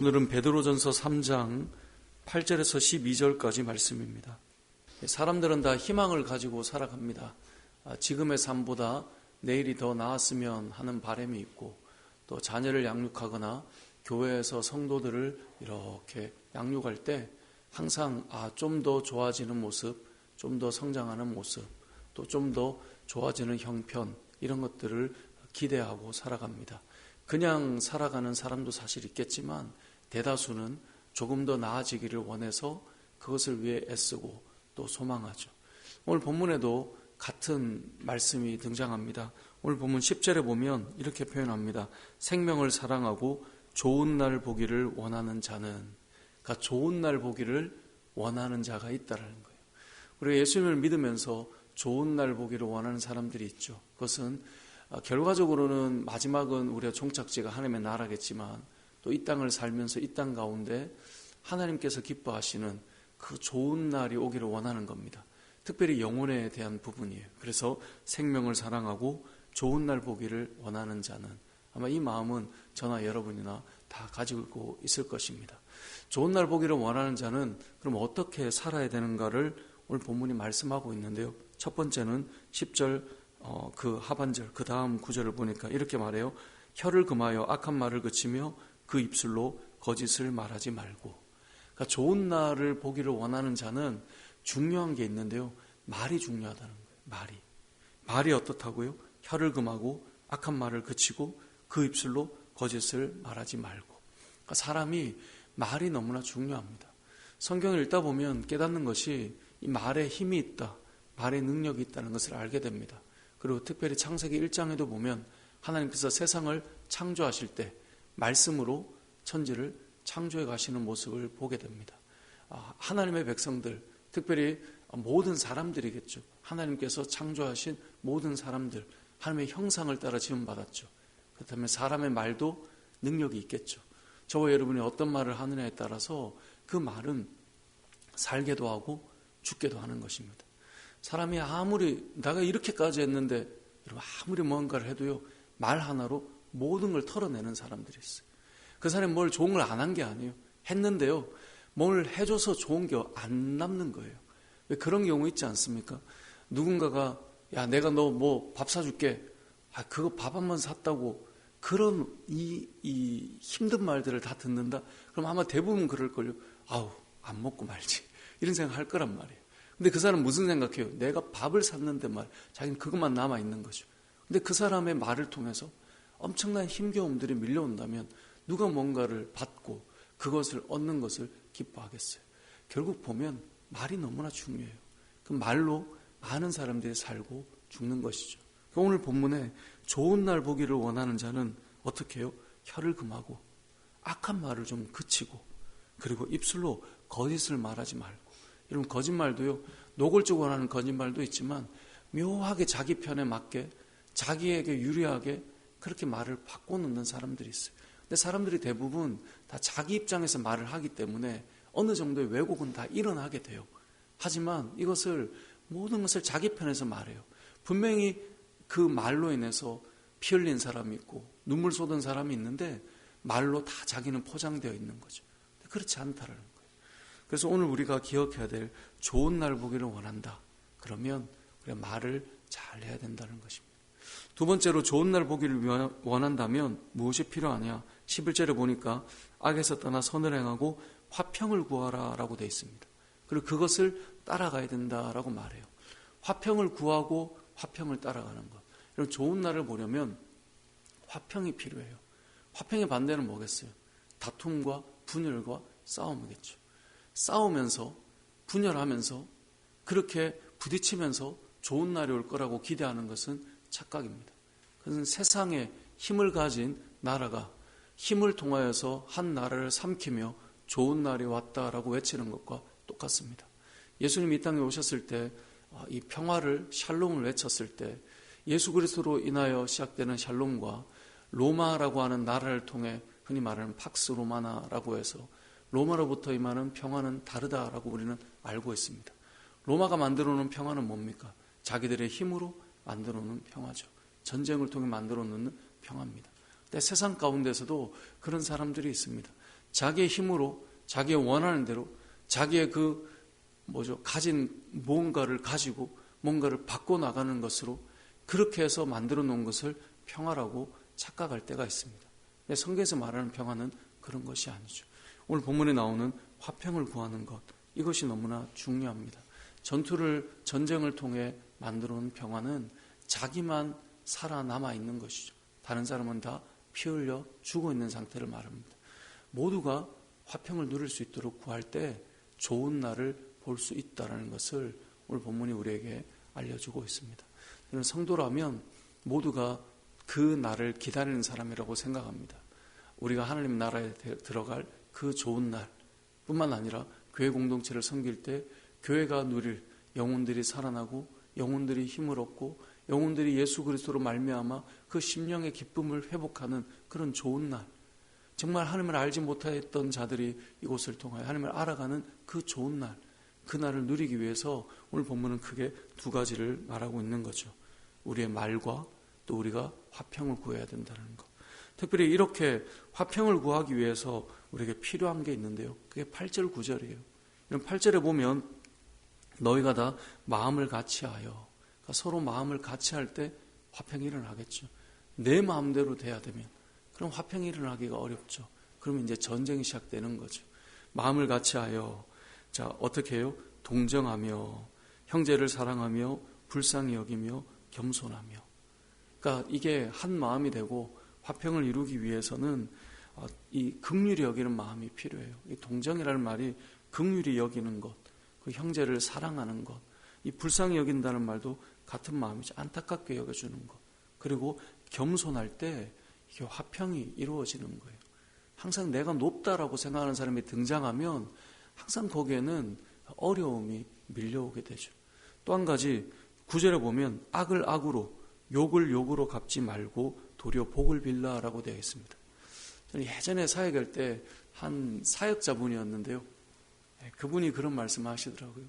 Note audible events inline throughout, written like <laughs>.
오늘은 베드로전서 3장 8절에서 12절까지 말씀입니다. 사람들은 다 희망을 가지고 살아갑니다. 아, 지금의 삶보다 내일이 더 나았으면 하는 바람이 있고 또 자녀를 양육하거나 교회에서 성도들을 이렇게 양육할 때 항상 아, 좀 더 좋아지는 모습, 좀 더 성장하는 모습, 또 좀 더 좋아지는 형편 이런 것들을 기대하고 살아갑니다. 그냥 살아가는 사람도 사실 있겠지만 대다수는 조금 더 나아지기를 원해서 그것을 위해 애쓰고 또 소망하죠. 오늘 본문에도 같은 말씀이 등장합니다. 오늘 본문 10절에 보면 이렇게 표현합니다. 생명을 사랑하고 좋은 날 보기를 원하는 자는 그러니까 좋은 날 보기를 원하는 자가 있다라는 거예요. 우리가 예수님을 믿으면서 좋은 날 보기를 원하는 사람들이 있죠. 그것은 아, 결과적으로는 마지막은 우리가 종착지가 하나님의 나라겠지만 또 이 땅을 살면서 이 땅 가운데 하나님께서 기뻐하시는 그 좋은 날이 오기를 원하는 겁니다. 특별히 영혼에 대한 부분이에요. 그래서 생명을 사랑하고 좋은 날 보기를 원하는 자는 아마 이 마음은 저나 여러분이나 다 가지고 있을 것입니다. 좋은 날 보기를 원하는 자는 그럼 어떻게 살아야 되는가를 오늘 본문이 말씀하고 있는데요. 첫 번째는 10절 어, 그 하반절 그 다음 구절을 보니까 이렇게 말해요. 혀를 금하여 악한 말을 그치며 그 입술로 거짓을 말하지 말고. 그러니까 좋은 날을 보기를 원하는 자는 중요한 게 있는데요. 말이 중요하다는 거예요. 말이. 말이 어떻다고요? 혀를 금하고 악한 말을 그치고 그 입술로 거짓을 말하지 말고. 그러니까 사람이 말이 너무나 중요합니다. 성경을 읽다 보면 깨닫는 것이 이 말에 힘이 있다. 말의 능력이 있다는 것을 알게 됩니다. 그리고 특별히 창세기 1장에도 보면 하나님께서 세상을 창조하실 때 말씀으로 천지를 창조해 가시는 모습을 보게 됩니다. 아, 하나님의 백성들, 특별히 모든 사람들이겠죠. 하나님께서 창조하신 모든 사람들, 하나님의 형상을 따라 지음받았죠. 그렇다면 사람의 말도 능력이 있겠죠. 저와 여러분이 어떤 말을 하느냐에 따라서 그 말은 살게도 하고 죽게도 하는 것입니다. 사람이 아무리 내가 이렇게까지 했는데 아무리 뭔가를 해도요 말 하나로 모든 걸 털어내는 사람들이 있어요. 그 사람이 뭘 좋은 걸 안 한 게 아니에요. 했는데요. 뭘 해줘서 좋은 게 안 남는 거예요. 왜 그런 경우 있지 않습니까? 누군가가 야 내가 너 뭐 밥 사줄게. 아 그거 밥 한 번 샀다고 그런 이, 이 힘든 말들을 다 듣는다. 그럼 아마 대부분 그럴 걸요. 아우 안 먹고 말지 이런 생각 할 거란 말이에요. 근데 그 사람 무슨 생각해요? 내가 밥을 샀는데 말 자기는 그것만 남아 있는 거죠. 근데 그 사람의 말을 통해서 엄청난 힘겨움들이 밀려온다면 누가 뭔가를 받고 그것을 얻는 것을 기뻐하겠어요. 결국 보면 말이 너무나 중요해요. 그 말로 많은 사람들이 살고 죽는 것이죠. 그러니까 오늘 본문에 좋은 날 보기를 원하는 자는 어떻게 해요? 혀를 금하고 악한 말을 좀 그치고 그리고 입술로 거짓을 말하지 말고 여러분 거짓말도요 노골적으로 하는 거짓말도 있지만 묘하게 자기 편에 맞게 자기에게 유리하게 그렇게 말을 바꿔놓는 사람들이 있어요. 근데 사람들이 대부분 다 자기 입장에서 말을 하기 때문에 어느 정도의 왜곡은 다 일어나게 돼요. 하지만 이것을 모든 것을 자기 편에서 말해요. 분명히 그 말로 인해서 피 흘린 사람이 있고 눈물 쏟은 사람이 있는데 말로 다 자기는 포장되어 있는 거죠. 그렇지 않다라는 거예요. 그래서 오늘 우리가 기억해야 될 좋은 날 보기를 원한다. 그러면 우리가 말을 잘 해야 된다는 것입니다. 두 번째로 좋은 날 보기를 원한다면 무엇이 필요하냐? 11절에 보니까 악에서 떠나 선을 행하고 화평을 구하라 라고 되어 있습니다. 그리고 그것을 따라가야 된다라고 말해요. 화평을 구하고 화평을 따라가는 것. 여러분 좋은 날을 보려면 화평이 필요해요. 화평의 반대는 뭐겠어요? 다툼과 분열과 싸움이겠죠. 싸우면서 분열하면서 그렇게 부딪히면서 좋은 날이 올 거라고 기대하는 것은 착각입니다. 그것은 세상에 힘을 가진 나라가 힘을 통하여서 한 나라를 삼키며 좋은 날이 왔다라고 외치는 것과 똑같습니다. 예수님이 이 땅에 오셨을 때이 아, 평화를 샬롬을 외쳤을 때 예수 그리스도로 인하여 시작되는 샬롬과 로마라고 하는 나라를 통해 흔히 말하는 팍스 로마나라고 해서 로마로부터 임하는 평화는 다르다라고 우리는 알고 있습니다. 로마가 만들어 놓은 평화는 뭡니까? 자기들의 힘으로 만들어 놓은 평화죠. 전쟁을 통해 만들어 놓는 평화입니다. 근데 세상 가운데서도 그런 사람들이 있습니다. 자기의 힘으로 자기의 원하는 대로 자기의 그 뭐죠 가진 무언가를 가지고 뭔가를 바꿔 나가는 것으로 그렇게 해서 만들어 놓은 것을 평화라고 착각할 때가 있습니다. 성경에서 말하는 평화는 그런 것이 아니죠. 오늘 본문에 나오는 화평을 구하는 것 이것이 너무나 중요합니다. 전투를 전쟁을 통해 만들어 놓은 평화는 자기만 살아남아 있는 것이죠. 다른 사람은 다 피 흘려 죽어 있는 상태를 말합니다. 모두가 화평을 누릴 수 있도록 구할 때 좋은 날을 볼 수 있다라는 것을 오늘 본문이 우리에게 알려주고 있습니다. 저는 성도라면 모두가 그 날을 기다리는 사람이라고 생각합니다. 우리가 하나님 나라에 들어갈 그 좋은 날 뿐만 아니라 교회 공동체를 섬길 때 교회가 누릴 영혼들이 살아나고 영혼들이 힘을 얻고 영혼들이 예수 그리스도로 말미암아 그 심령의 기쁨을 회복하는 그런 좋은 날 정말 하나님을 알지 못했던 자들이 이곳을 통하여 하나님을 알아가는 그 좋은 날 그 날을 누리기 위해서 오늘 본문은 크게 두 가지를 말하고 있는 거죠. 우리의 말과 또 우리가 화평을 구해야 된다는 것. 특별히 이렇게 화평을 구하기 위해서 우리에게 필요한 게 있는데요. 그게 8절 9절이에요. 이런 8절에 보면 너희가 다 마음을 같이하여 그러니까 서로 마음을 같이할 때 화평이 일어나겠죠. 내 마음대로 돼야 되면 그럼 화평이 일어나기가 어렵죠. 그러면 이제 전쟁이 시작되는 거죠. 마음을 같이하여 자, 어떻게 해요? 동정하며 형제를 사랑하며 불쌍히 여기며 겸손하며. 그러니까 이게 한 마음이 되고 화평을 이루기 위해서는 어, 이 극률이 여기는 마음이 필요해요. 이 동정이라는 말이 극률이 여기는 것, 그 형제를 사랑하는 것, 이 불쌍히 여긴다는 말도 같은 마음이죠. 안타깝게 여겨주는 것. 그리고 겸손할 때 이게 화평이 이루어지는 거예요. 항상 내가 높다라고 생각하는 사람이 등장하면 항상 거기에는 어려움이 밀려오게 되죠. 또 한 가지 구절에 보면 악을 악으로 욕을 욕으로 갚지 말고 도리어 복을 빌라라고 되어 있습니다. 저는 예전에 사역할 때 한 사역자분이었는데요. 예, 그분이 그런 말씀을 하시더라고요.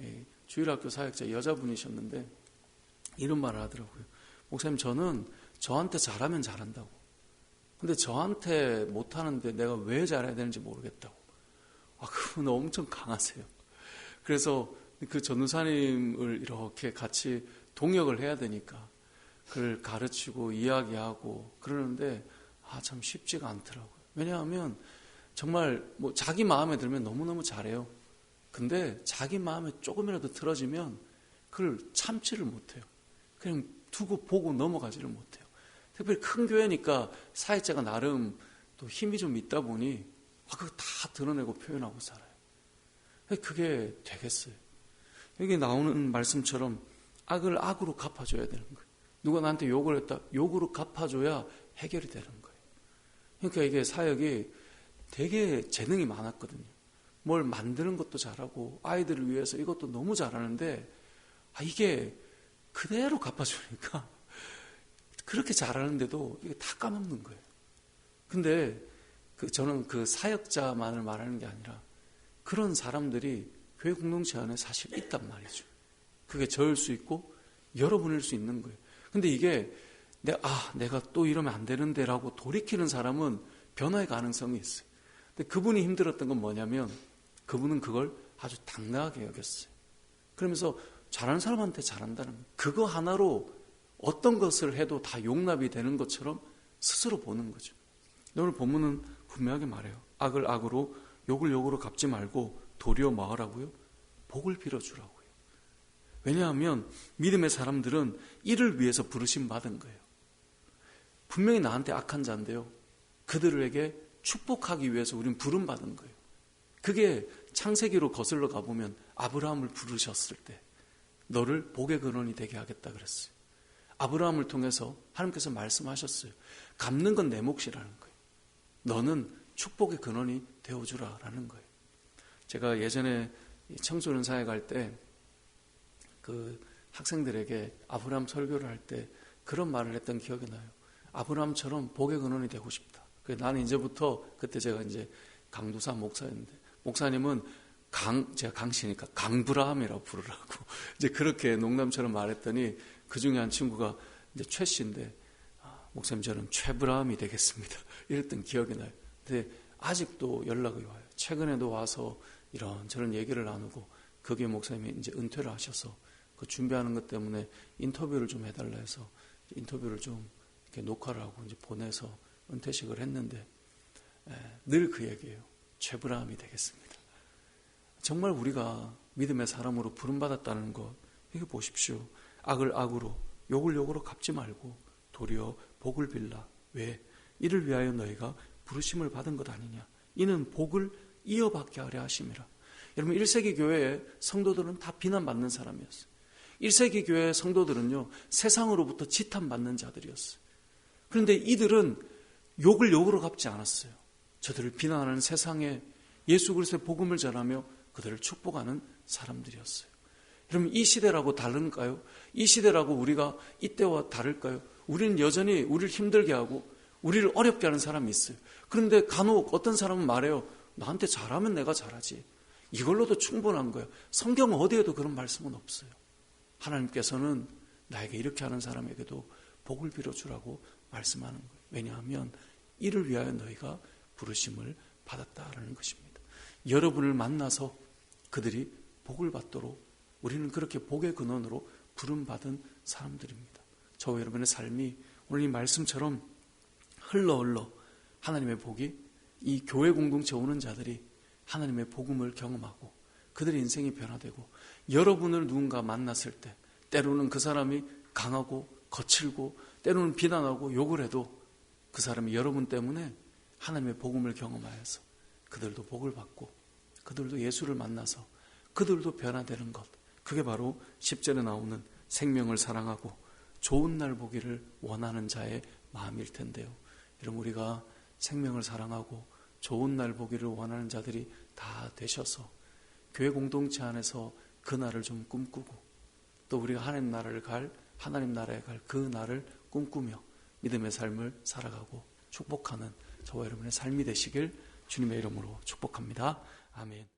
예, 주일학교 사역자 여자분이셨는데 이런 말을 하더라고요. 목사님 저는 저한테 잘하면 잘한다고. 근데 저한테 못하는데 내가 왜 잘해야 되는지 모르겠다고. 아, 그분 엄청 강하세요. 그래서 그 전우사님을 이렇게 같이 동역을 해야 되니까 그를 가르치고 이야기하고 그러는데 아, 참 쉽지가 않더라고요. 왜냐하면 정말 뭐 자기 마음에 들면 너무너무 잘해요. 근데 자기 마음에 조금이라도 틀어지면 그걸 참지를 못해요. 그냥 두고 보고 넘어가지를 못해요. 특별히 큰 교회니까 사회자가 나름 또 힘이 좀 있다 보니 아, 그거 다 드러내고 표현하고 살아요. 그게 되겠어요. 여기 나오는 말씀처럼 악을 악으로 갚아줘야 되는 거예요. 누가 나한테 욕을 했다. 욕으로 갚아줘야 해결이 되는 거예요. 그러니까 이게 사역이 되게 재능이 많았거든요. 뭘 만드는 것도 잘하고 아이들을 위해서 이것도 너무 잘하는데 아, 이게 그대로 갚아주니까 <laughs> 그렇게 잘하는데도 이게 다 까먹는 거예요. 근데 그 저는 그 사역자만을 말하는 게 아니라 그런 사람들이 교회 공동체 안에 사실 있단 말이죠. 그게 저일 수 있고 여러분일 수 있는 거예요. 근데 이게 내가, 아, 내가 또 이러면 안 되는데라고 돌이키는 사람은 변화의 가능성이 있어요. 근데 그분이 힘들었던 건 뭐냐면 그분은 그걸 아주 당당하게 여겼어요. 그러면서 잘하는 사람한테 잘한다는. 그거 하나로 어떤 것을 해도 다 용납이 되는 것처럼 스스로 보는 거죠. 오늘 본문은 분명하게 말해요. 악을 악으로 욕을 욕으로 갚지 말고 도리어 마으라고요? 복을 빌어주라고요. 왜냐하면 믿음의 사람들은 이를 위해서 부르심 받은 거예요. 분명히 나한테 악한 자인데요. 그들에게 축복하기 위해서 우리는 부름 받은 거예요. 그게 창세기로 거슬러 가 보면 아브라함을 부르셨을 때 너를 복의 근원이 되게 하겠다 그랬어요. 아브라함을 통해서 하나님께서 말씀하셨어요. 갚는 건 내 몫이라는 거예요. 너는 축복의 근원이 되어주라라는 거예요. 제가 예전에 청소년 사회 갈 때 그 학생들에게 아브라함 설교를 할 때 그런 말을 했던 기억이 나요. 아브라함처럼 복의 근원이 되고 싶다. 나는 이제부터 그때 제가 이제 강두사 목사였는데 목사님은 강 제가 강씨니까 강브라함이라고 부르라고 <laughs> 이제 그렇게 농담처럼 말했더니 그 중에 한 친구가 이제 최 씨인데 아, 목사님 저는 최브라함이 되겠습니다. <laughs> 이랬던 기억이 나요. 근데 아직도 연락이 와요. 최근에도 와서 이런 저런 얘기를 나누고 거기에 목사님이 이제 은퇴를 하셔서 그 준비하는 것 때문에 인터뷰를 좀 해달라 해서 인터뷰를 좀 이렇게 녹화를 하고 이제 보내서 은퇴식을 했는데 늘 그 얘기예요. 최브라함이 되겠습니다. 정말 우리가 믿음의 사람으로 부름받았다는 것 이거 보십시오. 악을 악으로 욕을 욕으로 갚지 말고 도리어 복을 빌라. 왜? 이를 위하여 너희가 부르심을 받은 것 아니냐. 이는 복을 이어받게 하려 하심이라. 여러분 1세기 교회의 성도들은 다 비난받는 사람이었어요. 1세기 교회의 성도들은요. 세상으로부터 지탄받는 자들이었어요. 그런데 이들은 욕을 욕으로 갚지 않았어요. 저들을 비난하는 세상에 예수 그리스도의 복음을 전하며 그들을 축복하는 사람들이었어요. 그럼 이 시대라고 다른가요? 이 시대라고 우리가 이때와 다를까요? 우리는 여전히 우리를 힘들게 하고 우리를 어렵게 하는 사람이 있어요. 그런데 간혹 어떤 사람은 말해요. 나한테 잘하면 내가 잘하지. 이걸로도 충분한 거예요. 성경 어디에도 그런 말씀은 없어요. 하나님께서는 나에게 이렇게 하는 사람에게도 복을 빌어주라고 말씀하는 거예요. 왜냐하면 이를 위하여 너희가 부르심을 받았다라는 것입니다. 여러분을 만나서 그들이 복을 받도록 우리는 그렇게 복의 근원으로 부름받은 사람들입니다. 저와 여러분의 삶이 오늘 이 말씀처럼 흘러 흘러 하나님의 복이 이 교회 공동체 오는 자들이 하나님의 복음을 경험하고 그들의 인생이 변화되고 여러분을 누군가 만났을 때 때로는 그 사람이 강하고 거칠고 때로는 비난하고 욕을 해도 그 사람이 여러분 때문에 하나님의 복음을 경험하여서 그들도 복을 받고 그들도 예수를 만나서 그들도 변화되는 것 그게 바로 10절에 나오는 생명을 사랑하고 좋은 날 보기를 원하는 자의 마음일 텐데요. 여러분 우리가 생명을 사랑하고 좋은 날 보기를 원하는 자들이 다 되셔서 교회 공동체 안에서 그 날을 좀 꿈꾸고 또 우리가 하나님 나라를 갈 하나님 나라에 갈 그 날을 꿈꾸며 믿음의 삶을 살아가고 축복하는 저와 여러분의 삶이 되시길 주님의 이름으로 축복합니다. 아멘.